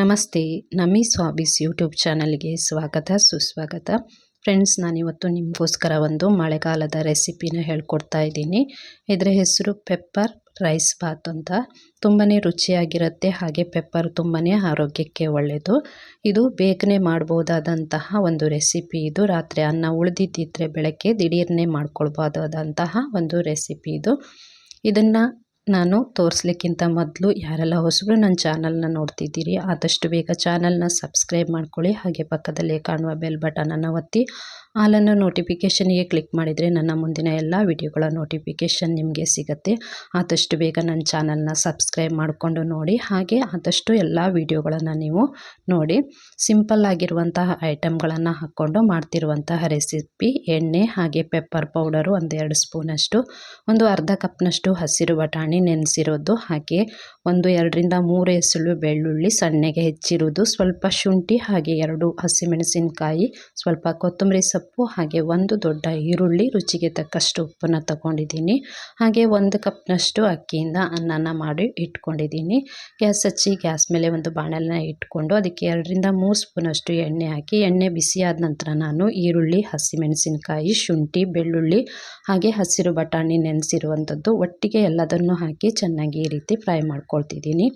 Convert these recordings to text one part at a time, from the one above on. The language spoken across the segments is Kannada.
ನಮಸ್ತೆ, ನಮಿ ಸ್ವಾಬೀಸ್ ಯೂಟ್ಯೂಬ್ ಚಾನಲ್ಗೆ ಸ್ವಾಗತ, ಸುಸ್ವಾಗತ. ಫ್ರೆಂಡ್ಸ್, ನಾನಿವತ್ತು ನಿಮಗೋಸ್ಕರ ಒಂದು ಮಳೆಗಾಲದ ರೆಸಿಪಿನ ಹೇಳ್ಕೊಡ್ತಾ ಇದ್ದೀನಿ. ಇದರ ಹೆಸರು ಪೆಪ್ಪರ್ ರೈಸ್ ಬಾತ್ ಅಂತ. ತುಂಬಾ ರುಚಿಯಾಗಿರುತ್ತೆ, ಹಾಗೆ ಪೆಪ್ಪರ್ ತುಂಬಾ ಆರೋಗ್ಯಕ್ಕೆ ಒಳ್ಳೆಯದು ಇದು ಬೇಗನೆ ಮಾಡ್ಬೋದಾದಂತಹ ಒಂದು ರೆಸಿಪಿ ಇದು. ರಾತ್ರಿ ಅನ್ನ ಉಳಿದಿದ್ದಿದ್ರೆ ಬೆಳಗ್ಗೆ ದಿಢೀರ್ನೆ ಮಾಡ್ಕೊಳ್ಬೋದಾದಂತಹ ಒಂದು ರೆಸಿಪಿ ಇದು. ಇದನ್ನು ನಾನು ತೋರಿಸ್ಲಿಕ್ಕಿಂತ ಮೊದಲು ಯಾರೆಲ್ಲ ಹೊಸಬರು ನನ್ನ ಚಾನಲ್ನ ನೋಡ್ತಿದ್ದೀರಿ, ಆದಷ್ಟು ಬೇಗ ಚಾನಲ್ನ ಸಬ್ಸ್ಕ್ರೈಬ್ ಮಾಡ್ಕೊಳ್ಳಿ. ಹಾಗೆ ಪಕ್ಕದಲ್ಲೇ ಕಾಣುವ ಬೆಲ್ ಬಟನನ್ನು ಒತ್ತಿ. ಆಲನ್ನು ನೋಟಿಫಿಕೇಷನಿಗೆ ಕ್ಲಿಕ್ ಮಾಡಿದರೆ ನನ್ನ ಮುಂದಿನ ಎಲ್ಲ ವಿಡಿಯೋಗಳ ನೋಟಿಫಿಕೇಷನ್ ನಿಮಗೆ ಸಿಗುತ್ತೆ. ಆದಷ್ಟು ಬೇಗ ನನ್ನ ಚಾನಲ್ನ ಸಬ್ಸ್ಕ್ರೈಬ್ ಮಾಡಿಕೊಂಡು ನೋಡಿ. ಹಾಗೆ ಆದಷ್ಟು ಎಲ್ಲ ವಿಡಿಯೋಗಳನ್ನು ನೀವು ನೋಡಿ. ಸಿಂಪಲ್ ಆಗಿರುವಂತಹ ಐಟಮ್ಗಳನ್ನು ಹಾಕ್ಕೊಂಡು ಮಾಡ್ತಿರುವಂತಹ ರೆಸಿಪಿ ಎಣ್ಣೆ ಹಾಗೆ ಪೆಪ್ಪರ್ ಪೌಡರು ಒಂದೆರಡು ಸ್ಪೂನಷ್ಟು, ಒಂದು ಅರ್ಧ ಕಪ್ನಷ್ಟು ಹಸಿರು ಬಟಾಣಿ ನೆನೆಸಿರೋದು, ಹಾಗೆ ಒಂದು ಎರಡರಿಂದ ಮೂರು ಎಸಳು ಬೆಳ್ಳುಳ್ಳಿ ಸಣ್ಣಗೆ ಹೆಚ್ಚಿರುವುದು ಸ್ವಲ್ಪ ಶುಂಠಿ ಹಾಗೆ ಎರಡು ಹಸಿಮೆಣಸಿನಕಾಯಿ, ಸ್ವಲ್ಪ ಕೊತ್ತಂಬರಿ ಹಾಗೆ ಒಂದು ದೊಡ್ಡ ಈರುಳ್ಳಿ ರುಚಿಗೆ ತಕ್ಕಷ್ಟು ಉಪ್ಪನ್ನು ತಗೊಂಡಿದ್ದೀನಿ. ಹಾಗೆ ಒಂದು ಕಪ್ನಷ್ಟು ಅಕ್ಕಿಯಿಂದ ಅನ್ನನ ಮಾಡಿ ಇಟ್ಕೊಂಡಿದ್ದೀನಿ. ಗ್ಯಾಸ್ ಹಚ್ಚಿ ಗ್ಯಾಸ್ ಮೇಲೆ ಒಂದು ಬಾಣಲೆನ ಇಟ್ಕೊಂಡು ಅದಕ್ಕೆ ಎರಡರಿಂದ ಮೂರು ಸ್ಪೂನಷ್ಟು ಎಣ್ಣೆ ಹಾಕಿ, ಎಣ್ಣೆ ಬಿಸಿಯಾದ ನಂತರ ನಾನು ಈರುಳ್ಳಿ, ಹಸಿಮೆಣಸಿನಕಾಯಿ, ಶುಂಠಿ, ಬೆಳ್ಳುಳ್ಳಿ ಹಾಗೆ ಹಸಿರು ಬಟಾಣಿ ನೆನೆಸಿರುವಂಥದ್ದು ಒಟ್ಟಿಗೆ ಎಲ್ಲದನ್ನು ಹಾಕಿ ಚೆನ್ನಾಗಿ ಈ ರೀತಿ ಫ್ರೈ ಮಾಡ್ಕೊಳ್ತಿದ್ದೀನಿ.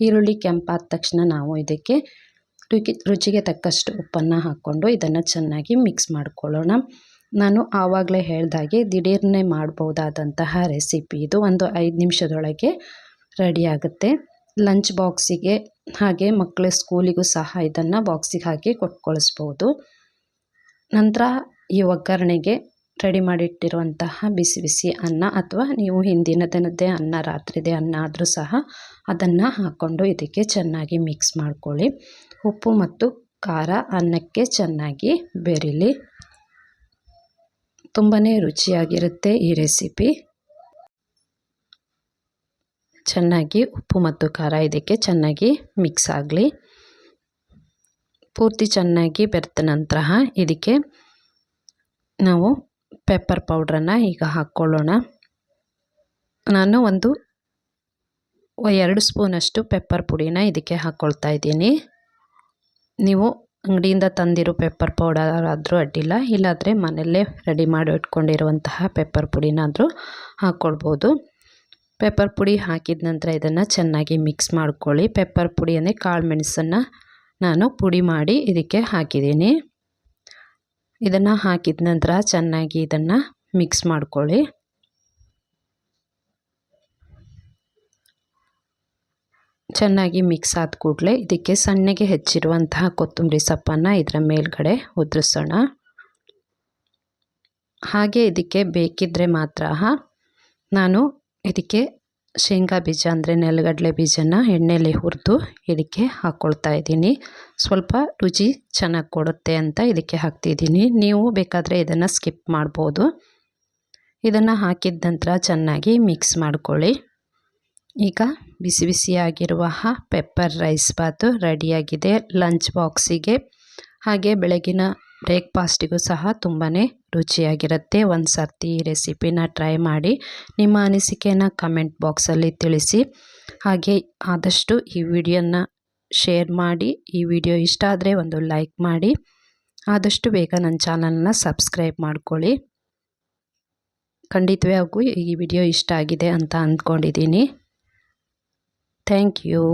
ಈರುಳ್ಳಿ ಕೆಂಪಾದ ತಕ್ಷಣ ನಾವು ಇದಕ್ಕೆ ರುಚಿ, ರುಚಿಗೆ ತಕ್ಕಷ್ಟು ಉಪ್ಪನ್ನು ಹಾಕ್ಕೊಂಡು ಇದನ್ನು ಚೆನ್ನಾಗಿ ಮಿಕ್ಸ್ ಮಾಡ್ಕೊಳ್ಳೋಣ. ನಾನು ಆವಾಗಲೇ ಹೇಳ್ದಾಗೆ ದಿಢೀರ್ನೇ ಮಾಡ್ಬೋದಾದಂತಹ ರೆಸಿಪಿ ಇದು. ಒಂದು ಐದು ನಿಮಿಷದೊಳಗೆ ರೆಡಿಯಾಗುತ್ತೆ ಲಂಚ್ ಬಾಕ್ಸಿಗೆ ಹಾಗೆ ಮಕ್ಕಳ ಸ್ಕೂಲಿಗೂ ಸಹ ಇದನ್ನು ಬಾಕ್ಸಿಗೆ ಹಾಕಿ ಕೊಟ್ಟು ನಂತರ ಈ ಒಗ್ಗರಣೆಗೆ ರೆಡಿ ಮಾಡಿಟ್ಟಿರುವಂತಹ ಬಿಸಿ ಬಿಸಿ ಅನ್ನ ಅಥವಾ ನೀವು ಹಿಂದಿನ ದಿನದ್ದೇ ಅನ್ನ, ರಾತ್ರಿದೇ ಅನ್ನ ಆದರೂ ಸಹ ಅದನ್ನು ಹಾಕ್ಕೊಂಡು ಇದಕ್ಕೆ ಚೆನ್ನಾಗಿ ಮಿಕ್ಸ್ ಮಾಡ್ಕೊಳ್ಳಿ. ಉಪ್ಪು ಮತ್ತು ಖಾರ ಅನ್ನಕ್ಕೆ ಚೆನ್ನಾಗಿ ಬೆರೀಲಿ. ತುಂಬಾ ರುಚಿಯಾಗಿರುತ್ತೆ ಈ ರೆಸಿಪಿ. ಚೆನ್ನಾಗಿ ಉಪ್ಪು ಮತ್ತು ಖಾರ ಇದಕ್ಕೆ ಚೆನ್ನಾಗಿ ಮಿಕ್ಸ್ ಆಗಲಿ. ಪೂರ್ತಿ ಚೆನ್ನಾಗಿ ಬೆರೆತ ನಂತರ ಇದಕ್ಕೆ ನಾವು ಪೆಪ್ಪರ್ ಪೌಡ್ರನ್ನು ಈಗ ಹಾಕ್ಕೊಳ್ಳೋಣ. ನಾನು ಒಂದು ಎರಡು ಸ್ಪೂನಷ್ಟು ಪೆಪ್ಪರ್ ಪುಡಿನ ಇದಕ್ಕೆ ಹಾಕ್ಕೊಳ್ತಾ ಇದ್ದೀನಿ. ನೀವು ಅಂಗಡಿಯಿಂದ ತಂದಿರೋ ಪೆಪ್ಪರ್ ಪೌಡರ್ ಆದರೂ ಅಡ್ಡಿಲ್ಲ, ಇಲ್ಲಾದರೆ ಮನೆಯಲ್ಲೇ ರೆಡಿ ಮಾಡಿ ಇಟ್ಕೊಂಡಿರುವಂತಹ ಪೆಪ್ಪರ್ ಪುಡಿನಾದರೂ ಹಾಕ್ಕೊಳ್ಬೋದು. ಪೆಪ್ಪರ್ ಪುಡಿ ಹಾಕಿದ ನಂತರ ಇದನ್ನು ಚೆನ್ನಾಗಿ ಮಿಕ್ಸ್ ಮಾಡ್ಕೊಳ್ಳಿ. ಪೆಪ್ಪರ್ ಪುಡಿ ಅಂದರೆ ಕಾಳು ಮೆಣಸನ್ನು ನಾನು ಪುಡಿ ಮಾಡಿ ಇದಕ್ಕೆ ಹಾಕಿದ್ದೀನಿ. ಇದನ್ನು ಹಾಕಿದ ನಂತರ ಚೆನ್ನಾಗಿ ಇದನ್ನು ಮಿಕ್ಸ್ ಮಾಡ್ಕೊಳ್ಳಿ. ಚೆನ್ನಾಗಿ ಮಿಕ್ಸ್ ಆದ ಕೂಡಲೇ ಇದಕ್ಕೆ ಸಣ್ಣಗೆ ಹೆಚ್ಚಿರುವಂತಹ ಕೊತ್ತಂಬರಿ ಸೊಪ್ಪನ್ನು ಇದರ ಮೇಲ್ಗಡೆ ಉದುರಿಸೋಣ. ಹಾಗೆ ಇದಕ್ಕೆ ಬೇಕಿದ್ದರೆ ಮಾತ್ರ ನಾನು ಇದಕ್ಕೆ ಶೇಂಗಾ ಬೀಜ ಅಂದರೆ ನೆಲಗಡಲೆ ಬೀಜನ ಎಣ್ಣೆಯಲ್ಲಿ ಹುರಿದು ಇದಕ್ಕೆ ಹಾಕ್ಕೊಳ್ತಾ ಇದ್ದೀನಿ. ಸ್ವಲ್ಪ ರುಚಿ ಚೆನ್ನಾಗಿ ಕೊಡುತ್ತೆ ಅಂತ ಇದಕ್ಕೆ ಹಾಕ್ತಿದ್ದೀನಿ ನೀವು ಬೇಕಾದರೆ ಇದನ್ನು ಸ್ಕಿಪ್ ಮಾಡ್ಬೋದು. ಇದನ್ನು ಹಾಕಿದ ನಂತರ ಚೆನ್ನಾಗಿ ಮಿಕ್ಸ್ ಮಾಡ್ಕೊಳ್ಳಿ. ಈಗ ಬಿಸಿ ಬಿಸಿಯಾಗಿರುವ ಪೆಪ್ಪರ್ ರೈಸ್ ಬಾತು ರೆಡಿಯಾಗಿದೆ. ಲಂಚ್ ಬಾಕ್ಸಿಗೆ. ಹಾಗೆ ಬೆಳಗಿನ ಬ್ರೇಕ್ಫಾಸ್ಟಿಗೂ ಸಹ ತುಂಬಾ ರುಚಿಯಾಗಿರುತ್ತೆ. ಒಂದು ಸರ್ತಿ ಈ ರೆಸಿಪಿನ ಟ್ರೈ ಮಾಡಿ. ನಿಮ್ಮ ಅನಿಸಿಕೆಯನ್ನು ಕಮೆಂಟ್ ಬಾಕ್ಸಲ್ಲಿ ತಿಳಿಸಿ. ಹಾಗೆ ಆದಷ್ಟು ಈ ವಿಡಿಯೋನ ಶೇರ್ ಮಾಡಿ. ಈ ವಿಡಿಯೋ ಇಷ್ಟ ಆದರೆ ಒಂದು ಲೈಕ್ ಮಾಡಿ. ಆದಷ್ಟು ಬೇಗ ನನ್ನ ಚಾನಲ್ನ ಸಬ್ಸ್ಕ್ರೈಬ್ ಮಾಡ್ಕೊಳ್ಳಿ. ಖಂಡಿತವಾಗೂ ಈ ವಿಡಿಯೋ ಇಷ್ಟ ಆಗಿದೆ ಅಂತ ಅಂದ್ಕೊಂಡಿದ್ದೀನಿ. Thank you.